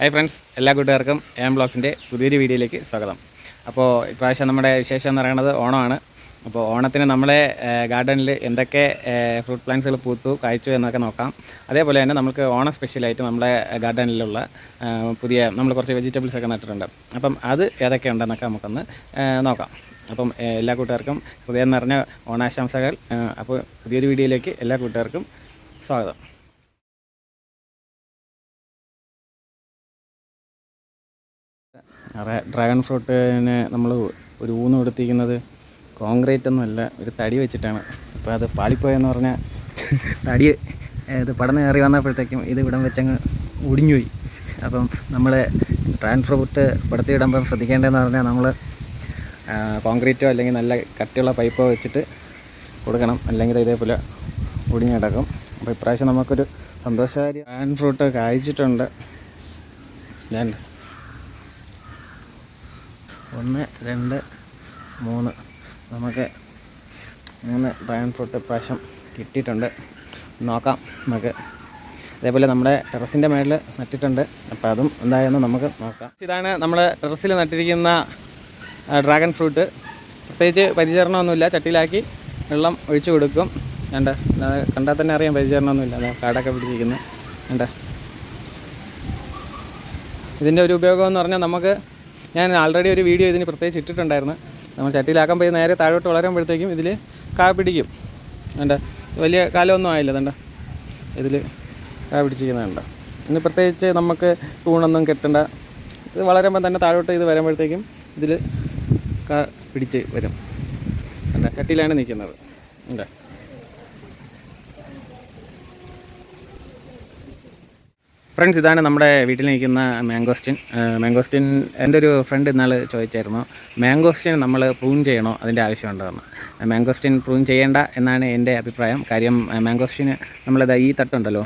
Hi friends എല്ലാ കൂട്ടുകാർക്കും M ബ്ലോഗ്സിന്റെ പുതിയൊരു വീഡിയോയിലേക്ക് സ്വാഗതം. അപ്പോൾ ഇപ്രാവശ്യം നമ്മുടെ വിശേഷം എന്ന് പറയുന്നത് ഓണമാണ്. അപ്പോൾ ഓണത്തിന് നമ്മളെ ഗാർഡനിൽ എന്തൊക്കെ ഫ്രൂട്ട് പ്ലാന്റ്സുകൾ പൂത്തു കായ്ച്ചു എന്നൊക്കെ നോക്കാം. അതേപോലെ തന്നെ നമുക്ക് ഓണം സ്പെഷ്യലായിട്ട് നമ്മുടെ ഗാർഡനിലുള്ള പുതിയ നമ്മൾ കുറച്ച് വെജിറ്റബിൾസ് ഒക്കെ നട്ടിട്ടുണ്ട്. അപ്പം അത് ഏതൊക്കെ ഉണ്ടെന്നൊക്കെ നമുക്കൊന്ന് നോക്കാം. അപ്പം എല്ലാ കൂട്ടുകാർക്കും ഹൃദയം നിറഞ്ഞ ഓണാശംസകൾ. അപ്പോൾ പുതിയൊരു വീഡിയോയിലേക്ക് എല്ലാ കൂട്ടുകാർക്കും സ്വാഗതം. ഡ്രാഗൺ ഫ്രൂട്ടിന് നമ്മൾ ഒരു ഊന്ന് കൊടുത്തിരിക്കുന്നത് കോൺക്രീറ്റ് ഒന്നുമല്ല ഒരു തടി വെച്ചിട്ടാണ്. അപ്പോൾ അത് പാളിപ്പോയെന്ന് പറഞ്ഞാൽ തടി ഇത് പടന്ന് കയറി വന്നപ്പോഴത്തേക്കും ഇത് ഇവിടം വെച്ചങ്ങ് ഒടിഞ്ഞുപോയി. അപ്പം നമ്മൾ ഡ്രാഗൺ ഫ്രൂട്ട് പടത്തി ഇടുമ്പം ശ്രദ്ധിക്കേണ്ടതെന്ന് പറഞ്ഞാൽ നമ്മൾ കോൺക്രീറ്റോ അല്ലെങ്കിൽ നല്ല കട്ടിയുള്ള പൈപ്പോ വെച്ചിട്ട് കൊടുക്കണം. അല്ലെങ്കിൽ ഇതേപോലെ ഒടിഞ്ഞ് കിടക്കും. അപ്പോൾ ഇപ്രാവശ്യം നമുക്കൊരു സന്തോഷകാരി ഡ്രാഗൺ ഫ്രൂട്ട് കായ്ച്ചിട്ടുണ്ട്. ഞാൻ ഒന്ന് രണ്ട് മൂന്ന്. നമുക്ക് മൂന്ന് ഡ്രാഗൺ ഫ്രൂട്ട് പ്രാവശ്യം കിട്ടിയിട്ടുണ്ട്. നോക്കാം നമുക്ക് അതേപോലെ നമ്മുടെ ടെറസിന്റെ മേളിൽ നട്ടിട്ടുണ്ട്. അപ്പോൾ അതും എന്തായെന്ന് നമുക്ക് നോക്കാം. ഇതാണ് നമ്മൾ ടെറസിൽ നട്ടിരിക്കുന്ന ഡ്രാഗൺ ഫ്രൂട്ട് പ്രത്യേകിച്ച് പരിചരണമൊന്നുമില്ല. ചട്ടിയിലാക്കി വെള്ളം ഒഴിച്ചു കൊടുക്കും. വേണ്ട കണ്ടാൽ തന്നെ അറിയാം പരിചരണമൊന്നുമില്ല. അതെ കാടൊക്കെ പിടിച്ചിരിക്കുന്നത് വേണ്ട ഇതിന്റെ ഒരു ഉപയോഗം എന്ന് പറഞ്ഞാൽ നമുക്ക് ഞാൻ ആൾറെഡി ഒരു വീഡിയോ ഇതിന് പ്രത്യേകിച്ച് ഇട്ടിട്ടുണ്ടായിരുന്നു. നമ്മൾ ചട്ടിയിലാക്കാൻ പോയി നേരെ താഴോട്ട് വളരുമ്പോഴത്തേക്കും ഇതിൽ കാ പിടിക്കും. വേണ്ട വലിയ കാലമൊന്നും ആയില്ല വേണ്ട ഇതിൽ കാ പിടിച്ചിരിക്കുന്നുണ്ട് ഇനി പ്രത്യേകിച്ച് നമുക്ക് തൂണൊന്നും കെട്ടണ്ട. ഇത് വളരുമ്പോൾ തന്നെ താഴോട്ട് ഇത് വരുമ്പോഴത്തേക്കും ഇതിൽ കാ പിടിച്ച് വരും. ചട്ടിയിലാണ് നിൽക്കുന്നത്. ഉണ്ട് ഫ്രണ്ട്സ് ഇതാണ് നമ്മുടെ വീട്ടിൽ നിൽക്കുന്ന മാംഗോസ്റ്റിൻ മാംഗോസ്റ്റിൻ എന്റെ ഒരു ഫ്രണ്ട് ഇന്നാൾ ചോദിച്ചായിരുന്നു മാംഗോസ്റ്റിൻ നമ്മൾ പ്രൂൺ ചെയ്യണോ? അതിന്റെ ആവശ്യമുണ്ടോ എന്ന് മാംഗോസ്റ്റിൻ പ്രൂൺ ചെയ്യേണ്ട എന്നാണ് എന്റെ അഭിപ്രായം. കാര്യം മാംഗോസ്റ്റിന് നമ്മളിത് ഈ തട്ടുണ്ടല്ലോ.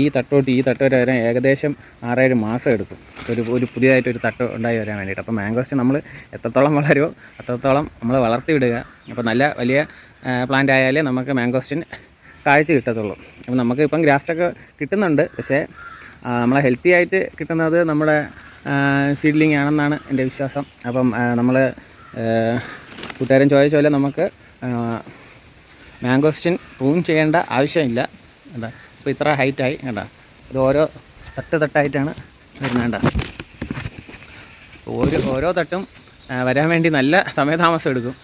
ഈ തട്ടോട്ട് ഈ തട്ട് വരെ ഏകദേശം ആറേഴ് മാസം എടുക്കും. ഒരു ഒരു പുതിയതായിട്ട് ഒരു തട്ട് ഉണ്ടായി വരാൻ വേണ്ടിയിട്ട്. അപ്പോൾ മാംഗോസ്റ്റിൻ നമ്മൾ എത്രത്തോളം വളരുമോ അത്രത്തോളം നമ്മൾ വളർത്തി വിടുക. അപ്പോൾ നല്ല വലിയ പ്ലാന്റ് ആയാലേ നമുക്ക് മാംഗോസ്റ്റിൻ കാഴ്ച കിട്ടത്തുള്ളൂ. അപ്പം നമുക്ക് ഇപ്പം ഗ്രാഫ്റ്റൊക്കെ കിട്ടുന്നുണ്ട്. പക്ഷേ നമ്മളെ ഹെൽത്തി ആയിട്ട് കിട്ടുന്നത് നമ്മുടെ സീഡ്ലിംഗ് ആണെന്നാണ് എന്റെ വിശ്വാസം. അപ്പം നമ്മൾ കൂട്ടുകാരൻ ചോദിച്ച നമുക്ക് മാംഗോസ്റ്റിൻ പ്രൂൺ ചെയ്യേണ്ട ആവശ്യമില്ല. എന്താ ഇപ്പോൾ ഇത്ര ഹൈറ്റായി കേട്ടോ ഇത് ഓരോ തട്ട് തട്ടായിട്ടാണ് വരുന്നത് ഓരോ ഓരോ തട്ടും വരാൻ വേണ്ടി നല്ല സമയതാമസം എടുക്കും.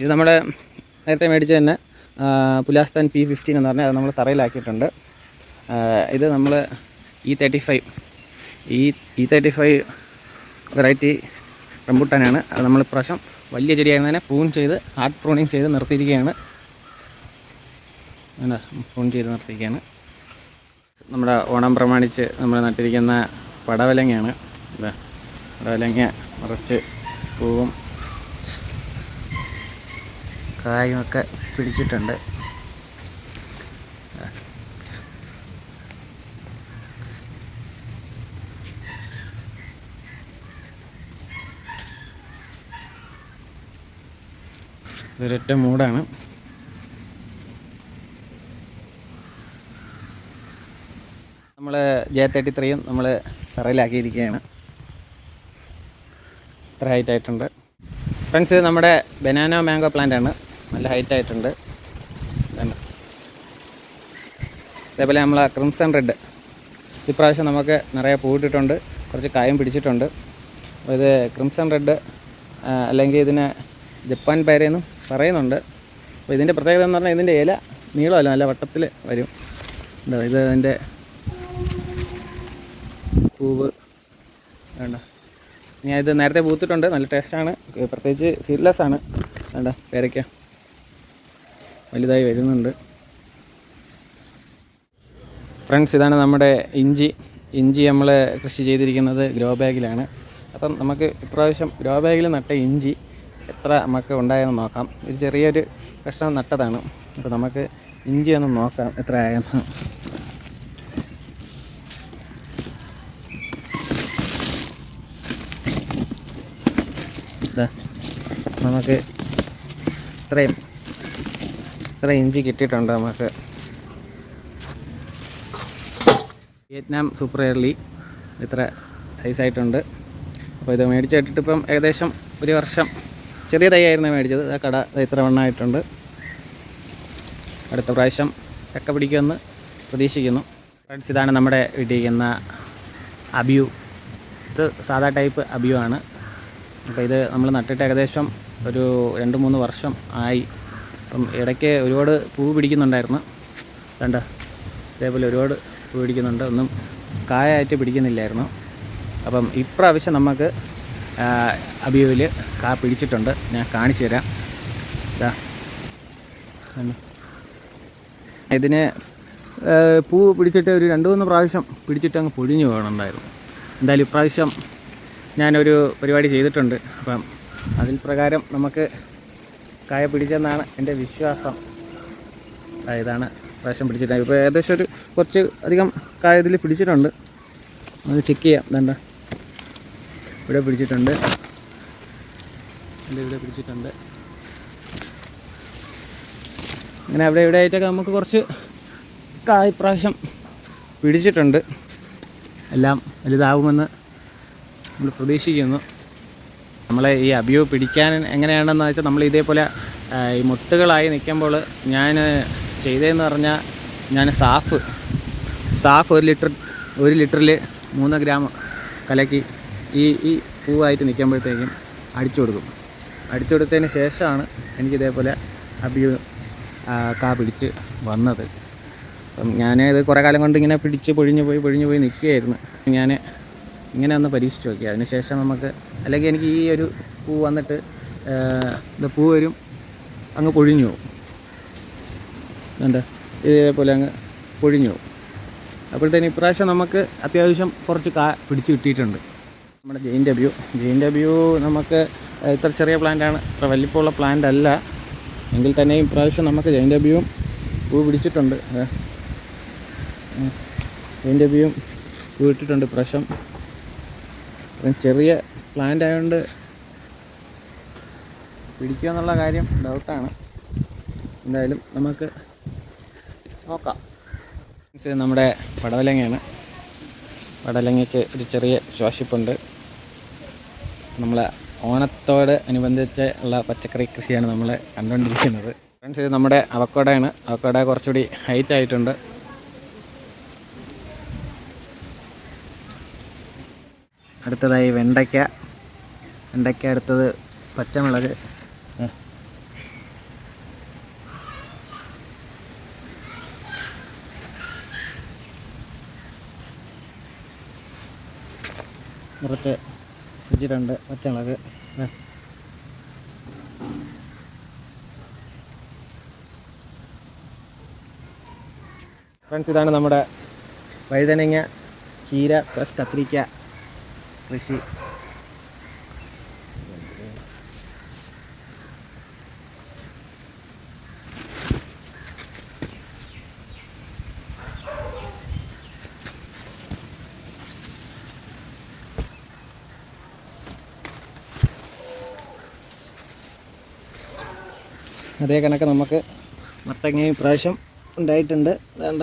ഇത് നമ്മുടെ നേരത്തെ മേടിച്ച തന്നെ പുലാസ്താൻ പി ഫിഫ്റ്റീൻ എന്ന് പറഞ്ഞാൽ അത് നമ്മൾ തറയിലാക്കിയിട്ടുണ്ട്. ഇത് നമ്മൾ ഇ തേർട്ടി ഫൈവ് ഈ ഇ തേർട്ടി ഫൈവ് വെറൈറ്റി റംബുട്ടാനാണ്. അത് നമ്മൾ ഇപ്രാവശ്യം വലിയ ചെടിയായിരുന്നതിനെ പൂൺ ചെയ്ത് ഹാർഡ് പ്രൂണിങ് ചെയ്ത് നിർത്തിയിരിക്കുകയാണ്. പ്രൂൺ ചെയ്ത് നിർത്തിയിരിക്കുകയാണ്. നമ്മുടെ ഓണം പ്രമാണിച്ച് നമ്മൾ നട്ടിരിക്കുന്ന പടവലങ്ങയാണ്. പടവലങ്ങ നിറച്ച് പൂവും കായുമൊക്കെ പിടിച്ചിട്ടുണ്ട്. ഇതൊരൊറ്റ മൂടാണ്. നമ്മൾ ജെ തേർട്ടി ത്രീയും നമ്മൾ തറയിലാക്കിയിരിക്കുകയാണ്. ഇത്ര ഹൈറ്റ് ആയിട്ടുണ്ട്. ഫ്രണ്ട്സ് നമ്മുടെ ബനാനോ മാംഗോ പ്ലാന്റ് ആണ്. നല്ല ഹൈറ്റ് ആയിട്ടുണ്ട്. അതേപോലെ നമ്മൾ ക്രിംസൺ റെഡ് ഇപ്രാവശ്യം നമുക്ക് നിറയെ പൂവിട്ടിട്ടുണ്ട്. കുറച്ച് കായം പിടിച്ചിട്ടുണ്ട്. അപ്പോൾ ഇത് ക്രിംസൺ റെഡ് അല്ലെങ്കിൽ ഇതിനെ ജപ്പാൻ പേരെന്നും പറയുന്നുണ്ട്. അപ്പോൾ ഇതിന്റെ പ്രത്യേകത എന്ന് പറഞ്ഞാൽ ഇതിന്റെ ഇല നീളമല്ല നല്ല വട്ടത്തിൽ വരും. എന്താ ഇത് അതിന്റെ പൂവ് വേണ്ട ഞാൻ ഇത് നേരത്തെ പൂത്തിട്ടുണ്ട് നല്ല ടേസ്റ്റാണ്. പ്രത്യേകിച്ച് സീഡ്ലെസ് ആണ്. വേണ്ട പേരയ്ക്ക വലുതായി വരുന്നുണ്ട്. ഫ്രണ്ട്സ് ഇതാണ് നമ്മുടെ ഇഞ്ചി. ഇഞ്ചി നമ്മൾ കൃഷി ചെയ്തിരിക്കുന്നത് ഗ്രോ ബാഗിലാണ്. അപ്പം നമുക്ക് ഇപ്രാവശ്യം ഗ്രോ ബാഗിൽ നട്ട ഇഞ്ചി എത്ര നമുക്ക് ഉണ്ടായെന്ന് നോക്കാം. ഒരു ചെറിയൊരു കഷ്ണം നട്ടതാണ്. അപ്പോൾ നമുക്ക് ഇഞ്ചി ഒന്ന് നോക്കാം എത്ര ആയെന്ന് നമുക്ക് ഇത്രയും ഇത്ര ഇഞ്ചി കിട്ടിയിട്ടുണ്ട് നമുക്ക്. വിയറ്റ്നാം സൂപ്പർ എയർലി ഇത്ര സൈസായിട്ടുണ്ട് അപ്പോൾ ഇത് മേടിച്ചിട്ടിട്ട് ഇപ്പം ഏകദേശം ഒരു വർഷം ചെറിയ തൈയായിരുന്നു മേടിച്ചത്. ആ കട ഇത്ര വണ്ണമായിട്ടുണ്ട് അടുത്ത പ്രാവശ്യം ചക്ക പിടിക്കുമെന്ന് പ്രതീക്ഷിക്കുന്നു. ഫ്രണ്ട്സ് ഇതാണ് നമ്മുടെ വീട്ടിലിരിക്കുന്ന അബിയു. ഇത് സാധാ ടൈപ്പ് അബിയു ആണ്. അപ്പോൾ ഇത് നമ്മൾ നട്ടിട്ട് ഏകദേശം ഒരു രണ്ട് മൂന്ന് വർഷം ആയി. അപ്പം ഇടയ്ക്ക് ഒരുപാട് പൂ പിടിക്കുന്നുണ്ടായിരുന്നു. കണ്ട? ഇതേപോലെ ഒരുപാട് പൂ പിടിക്കുന്നുണ്ട്. ഒന്നും കായായിട്ട് പിടിക്കുന്നില്ലായിരുന്നു. അപ്പം ഇപ്രാവശ്യം നമുക്ക് അബിയുവിൽ കാ പിടിച്ചിട്ടുണ്ട്. ഞാൻ കാണിച്ചു തരാം. ഇതാ? ഇതിന് പൂ പിടിച്ചിട്ട് ഒരു രണ്ട് മൂന്ന് പ്രാവശ്യം പിടിച്ചിട്ട് അങ്ങ് പൊഴിഞ്ഞു പോകണുണ്ടായിരുന്നു. എന്തായാലും ഇപ്രാവശ്യം ഞാനൊരു പരിപാടി ചെയ്തിട്ടുണ്ട്. അപ്പം അതിൽ പ്രകാരം നമുക്ക് കായ പിടിച്ചെന്നാണ് എന്റെ വിശ്വാസം. ഇതാണ് പ്രാവശ്യം പിടിച്ചിട്ട്. ഇപ്പോൾ ഏകദേശം ഒരു കുറച്ച് അധികം കായ ഇതിൽ പിടിച്ചിട്ടുണ്ട്. അത് ചെക്ക് ചെയ്യാം. വേണ്ട ഇവിടെ പിടിച്ചിട്ടുണ്ട്. ഇവിടെ ഇവിടെ പിടിച്ചിട്ടുണ്ട്. അങ്ങനെ അവിടെ ഇവിടെ ആയിട്ടൊക്കെ നമുക്ക് കുറച്ച് കായ് പ്രാവശ്യം പിടിച്ചിട്ടുണ്ട്. എല്ലാം വലുതാവുമെന്ന് നമ്മൾ പ്രതീക്ഷിക്കുന്നു. നമ്മളെ ഈ അഭിയോ പിടിക്കാൻ എങ്ങനെയാണെന്ന് വെച്ചാൽ നമ്മൾ ഇതേപോലെ ഈ മുട്ടുകളായി നിൽക്കുമ്പോൾ ഞാൻ ചെയ്തതെന്ന് പറഞ്ഞാൽ ഞാൻ സാഫ് സാഫ് ഒരു ലിറ്റർ ഒരു ലിറ്ററിൽ മൂന്ന് ഗ്രാം കലക്കി ഈ ഈ പൂവായിട്ട് നിൽക്കുമ്പോഴത്തേക്കും അടിച്ചു കൊടുക്കും. അടിച്ചു കൊടുത്തതിന് ശേഷമാണ് എനിക്കിതേപോലെ അബിയു കാ പിടിച്ച് വന്നത്. അപ്പം ഞാൻ ഇത് കുറേ കാലം കൊണ്ട് ഇങ്ങനെ പിടിച്ച് പൊഴിഞ്ഞു പോയി പൊഴിഞ്ഞു പോയി നിൽക്കുകയായിരുന്നു. ഞാൻ ഇങ്ങനെ ഒന്ന് പരീക്ഷിച്ച് നോക്കി. അതിനുശേഷം നമുക്ക് അല്ലെങ്കിൽ എനിക്ക് ഈ ഒരു പൂ വന്നിട്ട് ഇത് പൂ വരും അങ്ങ് പൊഴിഞ്ഞു പോകും. എന്താ ഇതേപോലെ അങ്ങ് പൊഴിഞ്ഞു പോകും. അപ്പോഴത്തേന് ഇപ്രാവശ്യം നമുക്ക് അത്യാവശ്യം കുറച്ച് കാ പിടിച്ച് കിട്ടിയിട്ടുണ്ട്. നമ്മുടെ ജെയിൻ ഡബ്ല്യു ജെയിൻ ഡബ്ല്യു നമുക്ക് ഇത്ര ചെറിയ പ്ലാന്റാണ് ഇത്ര വലിപ്പമുള്ള പ്ലാന്റ് അല്ല. എങ്കിൽ തന്നെയും ഇപ്രാവശ്യം നമുക്ക് ജെയിൻ ഡബ്ല്യുവും പൂ പിടിച്ചിട്ടുണ്ട്. ജെയിൻ ഡബ്ല്യുവും പൂ ഇട്ടിട്ടുണ്ട് ഇപ്രാവശ്യം. ചെറിയ പ്ലാന്റ് ആയതുകൊണ്ട് പിടിക്കുക എന്നുള്ള കാര്യം ഡൗട്ടാണ് എന്തായാലും നമുക്ക് നോക്കാം. നമ്മുടെ പടവലങ്ങയാണ് പടവലങ്ങയ്ക്ക് ഒരു ചെറിയ ശ്വാസിപ്പുണ്ട്. നമ്മളെ ഓണത്തോട് അനുബന്ധിച്ച് ഉള്ള പച്ചക്കറി കൃഷിയാണ് നമ്മൾ കണ്ടുകൊണ്ടിരിക്കുന്നത്. ഫ്രണ്ട്സ് ഇത് നമ്മുടെ അവക്കോടയാണ്. അവക്കോട കുറച്ചുകൂടി ഹൈറ്റ് ആയിട്ടുണ്ട്. അടുത്തതായി വെണ്ടയ്ക്ക. വെണ്ടയ്ക്ക അടുത്തത് പച്ചമുളക്. ഏ. കുറച്ച് വെച്ചിട്ടുണ്ട് പച്ചമുളക്. ഫ്രണ്ട്സ് ഇതാണ് നമ്മുടെ വഴുതനങ്ങ ചീര പ്ലസ് കത്തിരിക്ക കൃഷി അതേ കണക്ക് നമുക്ക് മത്തങ്ങയും പ്രാവശ്യം ഉണ്ടായിട്ടുണ്ട്. വേണ്ട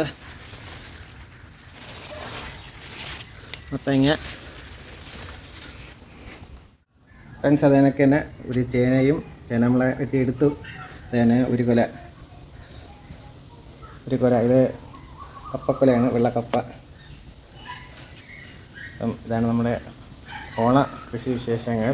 മത്തങ്ങ. ഫ്രണ്ട്സ് അത് തന്നെ ഒരു ചേനയും ചേന നമ്മളെ വെട്ടിയെടുത്തു. ചേന ഒരു കൊല. ഒരു കൊല. ഇത് കപ്പക്കൊലയാണ് വെള്ളക്കപ്പ. അപ്പം ഇതാണ് നമ്മുടെ ഓണ കൃഷി വിശേഷങ്ങൾ.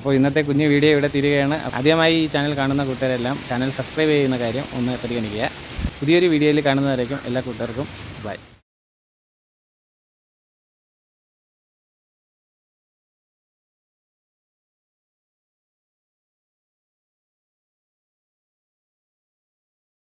അപ്പോൾ ഇന്നത്തെ കുഞ്ഞു വീഡിയോ ഇവിടെ തീരുകയാണ്. ആദ്യമായി ഈ ചാനൽ കാണുന്ന കൂട്ടുകാരെല്ലാം ചാനൽ സബ്സ്ക്രൈബ് ചെയ്യുന്ന കാര്യം ഒന്ന് പരിഗണിക്കുക. പുതിയൊരു വീഡിയോയിൽ കാണുന്നവരേക്കും എല്ലാ കൂട്ടുകാർക്കും ബൈ.